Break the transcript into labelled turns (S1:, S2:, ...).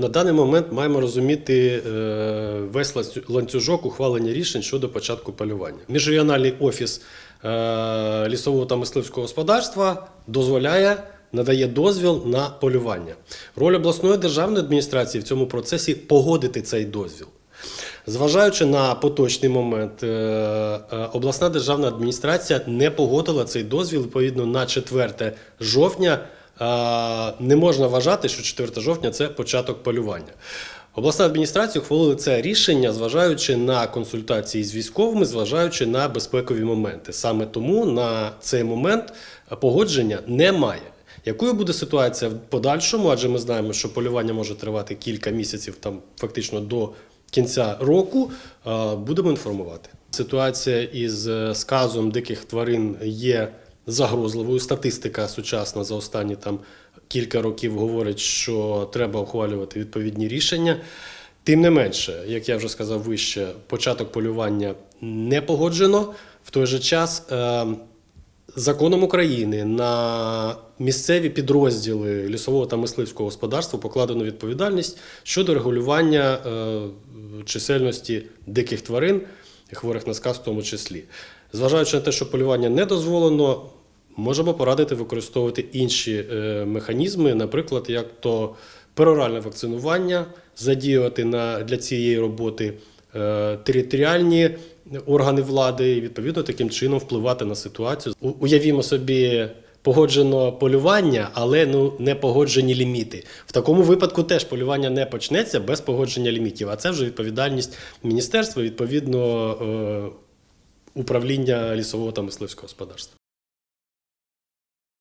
S1: На даний момент маємо розуміти е, весь ланцюжок ухвалення рішень щодо початку полювання. Міжрегіональний офіс е, лісового та мисливського господарства дозволяє. Надає дозвіл на полювання. Роль обласної державної адміністрації в цьому процесі погодити цей дозвіл. Зважаючи на поточний момент, е, обласна державна адміністрація не погодила цей дозвіл. Відповідно, на 4 жовтня не можна вважати, що 4 жовтня це початок полювання. Обласна адміністрація ухвалила це рішення, зважаючи на консультації з військовими, зважаючи на безпекові моменти. Саме тому на цей момент погодження немає. Якою буде ситуація в подальшому? Адже ми знаємо, що полювання може тривати кілька місяців, там фактично до кінця року. Будемо інформувати. Ситуація із е, сказом диких тварин є загрозливою. Статистика сучасна за останні там кілька років говорить, що треба ухвалювати відповідні рішення. Тим не менше, як я вже сказав вище, початок полювання не погоджено. В той же час е, Законом України на місцеві підрозділи лісового та мисливського господарства покладено відповідальність щодо регулювання е, чисельності диких тварин, хворих на сказ в тому числі. Зважаючи на те, що полювання не дозволено, можемо порадити використовувати інші е, механізми, наприклад, як то пероральне вакцинування, задіювати на, для цієї роботи е, територіальні органи влади і відповідно таким чином впливати на ситуацію. Уявімо собі. Погоджено полювання, але ну не погоджені ліміти. В такому випадку теж полювання не почнеться без погодження лімітів. А це вже відповідальність міністерства, відповідно е, управління лісового та мисливського господарства.